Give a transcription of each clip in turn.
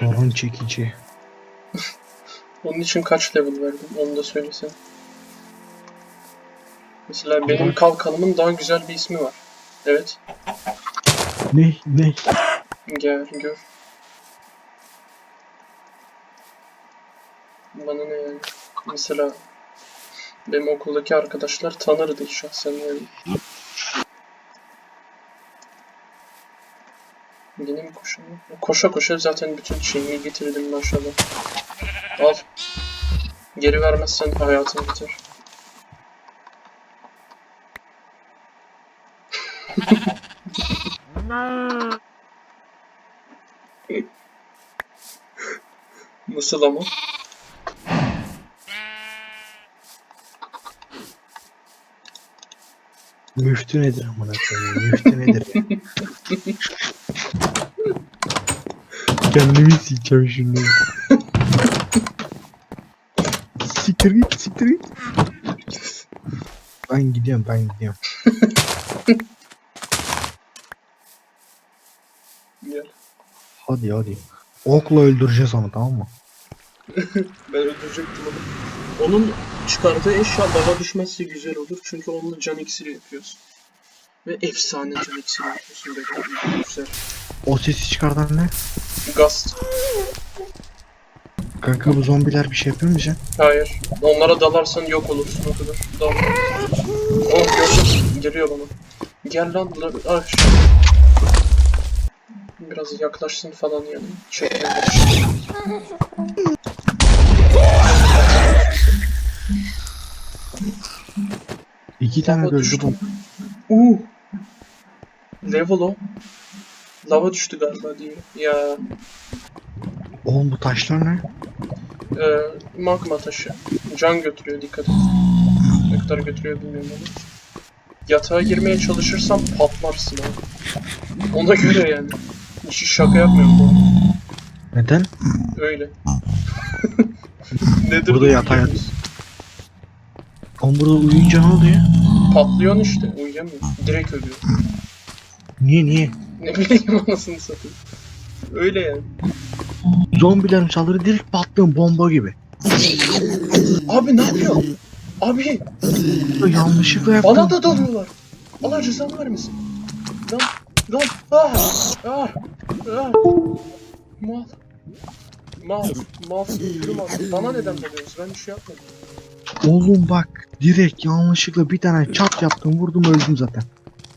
Drone çekici. Onun için kaç level verdin? Onu da söylesene. Mesela benim kalkanımın daha güzel bir ismi var. Evet. Ne ne? Gel gör. Bana ne yani? Mesela benim okuldaki arkadaşlar tanırdı şahsen yani. Mi koşalım? Koşa koşa zaten bütün şeyi getirdim maşallah. Al. Geri vermezsen hayatın biter. Nasıl ama? Müftü nedir amına koyayım? Müftü nedir? Kendimi sikeceğim şimdi. siktir git, siktir git. Ben gidiyorum, ben gidiyorum. Gel. Hadi hadi. Okla öldüreceğiz onu tamam mı? Ben öldürecektim onu. Onun çıkardığı eşya lava düşmezse güzel olur. Çünkü onunla can iksiri yapıyorsun. Ve efsane can iksiri yapıyorsun. Güzel. O sesi çıkardan ne? Gast. Kanka bu zombiler bir şey yapıyor mu bize? Hayır. Onlara dalarsan yok olursun o kadar. Dal. Oh gördüm. Geliyor bana. Gel lan. şu- Biraz yaklaşsın falan yani. Başladı. İki tane düştü. bu. Uh. Level o. Lava düştü galiba diye. Ya Oğlum bu taşlar ne? e, magma taşı. Can götürüyor dikkat et. Ne kadar götürüyor bilmiyorum ama. Yatağa girmeye çalışırsan patlarsın abi. Ona göre yani. Hiç şaka yapmıyorum bu. Neden? Öyle. Nedir Burada bu yatağa yat-? Oğlum burada uyuyunca ne oluyor? Patlıyorsun işte. Uyuyamıyor. Direkt ölüyor. Niye niye? Ne bileyim anasını satayım. Öyle yani. Zombilerin saldırı direkt patlıyor bomba gibi. Abi ne yapıyor? Abi Yanlışlıkla yaptım. bana da dalıyorlar. Allah cezanı vermesin. Lan lan ah ah ah. Mal. Mal. Mal. Yürü mal. Bana neden dalıyorsunuz? Ben bir şey yapmadım. Oğlum bak direkt yanlışlıkla bir tane çat yaptım vurdum öldüm zaten.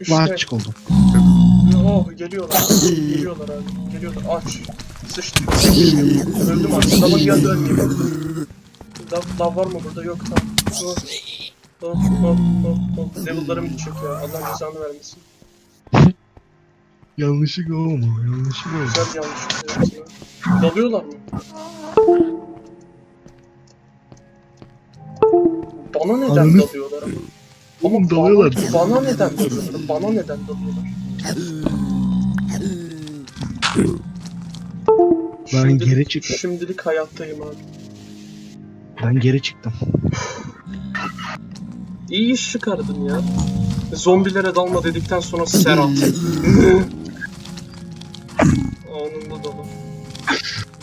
İşte. Larçık oldum. Oh geliyorlar. Geliyorlar abi. Geliyorlar. Aç. Sıçtı. Öldüm artık. Lava geldi ölmeyeyim. Lav, lav var mı burada? Yok tamam. Oh, oh, oh, oh. Level'larım gidecek ya. Allah cezanı vermesin. Yanlışlıkla olma yanlışlıkla olma. Güzel yanlış. Evet ya. Dalıyorlar mı? Bana neden Ananı- dalıyorlar ama? Oğlum dalıyorlar. Bana, bana neden dalıyorlar? Bana neden dalıyorlar? Ben Şimdilik- geri çıktım. Şimdilik hayattayım abi. Ben geri çıktım. İyi iş çıkardın ya. Zombilere dalma dedikten sonra Serhat. Anında dolu.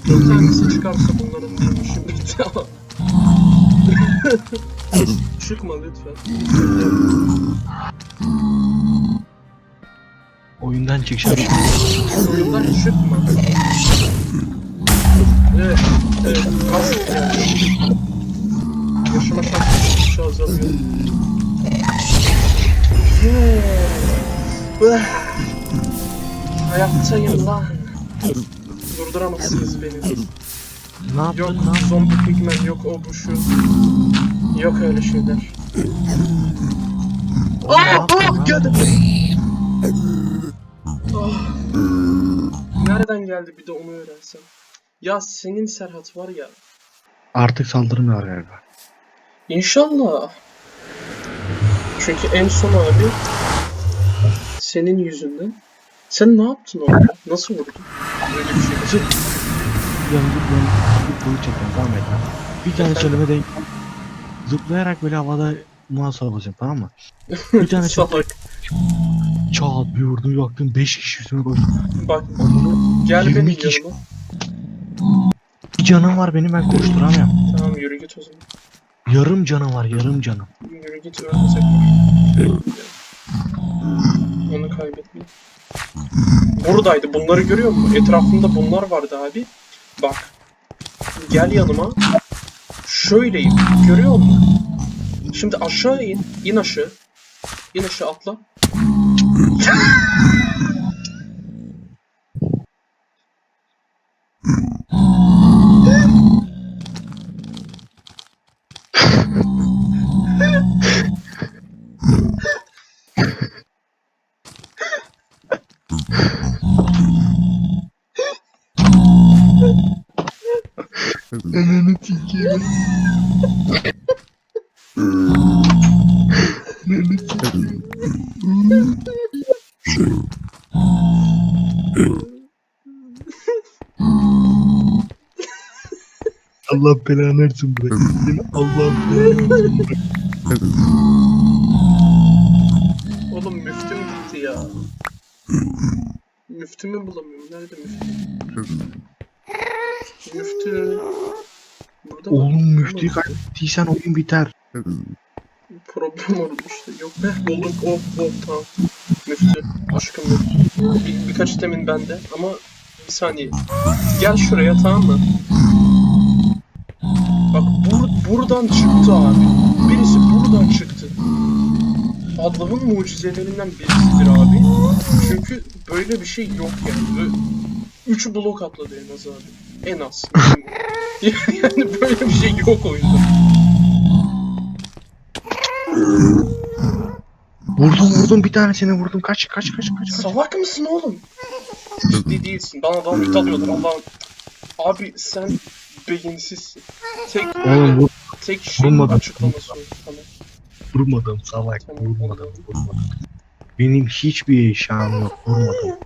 Bir tanesi çıkarsa bunların benim işim bitti ama. Çıkma lütfen. Oyundan çıkacağım. Oyundan çıkma. Evet, evet. Gaz geldi. Yaşama şansı azalıyor. Hayattayım lan. Durduramazsınız beni. Ne yaptın Yok lan? zombi pigmen, yok o bu şu. Yok öyle şeyler. Ne yaptın lan? Geldim. Ah. Nereden geldi bir de onu öğrensem. Ya senin Serhat var ya. Artık saldırmıyor galiba. İnşallah. Çünkü en son abi senin yüzünden. Sen ne yaptın orada? Nasıl vurdun? Böyle bir şey. Zıp. Yandı yandı. Bir boyu çekiyorum tamam mı? Bir tane söyleme denk. Zıplayarak böyle havada muhasebe basıyorum tamam mı? Bir tane Salak. Çat bir vurdum yaktım 5 kişi üstüme koydum. Bak gel 20 benim kişi- yanıma. Bir canım var benim ben koşturamıyorum. Tamam yürü git o zaman. Yarım canım var yarım canım. Yürü git ölme tekrar. Onu kaybetme. Buradaydı. Bunları görüyor musun? Etrafında bunlar vardı abi. Bak. Gel yanıma. Şöyleyim. Görüyor musun? Şimdi aşağı in. İn aşağı. İn aşağı atla. Ananı sikeyim. Allah belanı versin bırak. Seni Allah belanı versin bırak. Oğlum müftüm gitti ya. Müftümü bulamıyorum. Nerede müftü? Müftü. Burada? Oğlum müftüyü kaybettiysen oyun biter. Problem olmuştu. Yok be bulduk. Of of tamam. Müftü. Aşkım müftü. Bir, birkaç temin bende ama bir saniye. Gel şuraya tamam mı? Bak bur buradan çıktı abi. Birisi buradan çıktı. Allah'ın mucizelerinden birisidir abi. Çünkü böyle bir şey yok yani. Böyle üç blok atladı en az abi. En az. yani böyle bir şey yok oyunda. Vurdum vurdum bir tanesini vurdum. Kaç kaç kaç kaç. kaç. Salak mısın oğlum? Ciddi değilsin. Bana daha müt alıyorlar Allah'ım. Abi sen beyinsizsin. Tek Oğlum vur, tek vurmadım. açıklaması o. Tamam. vurmadım salak. Vurmadım vurmadım. Benim hiçbir eşyam yok. Vurmadım.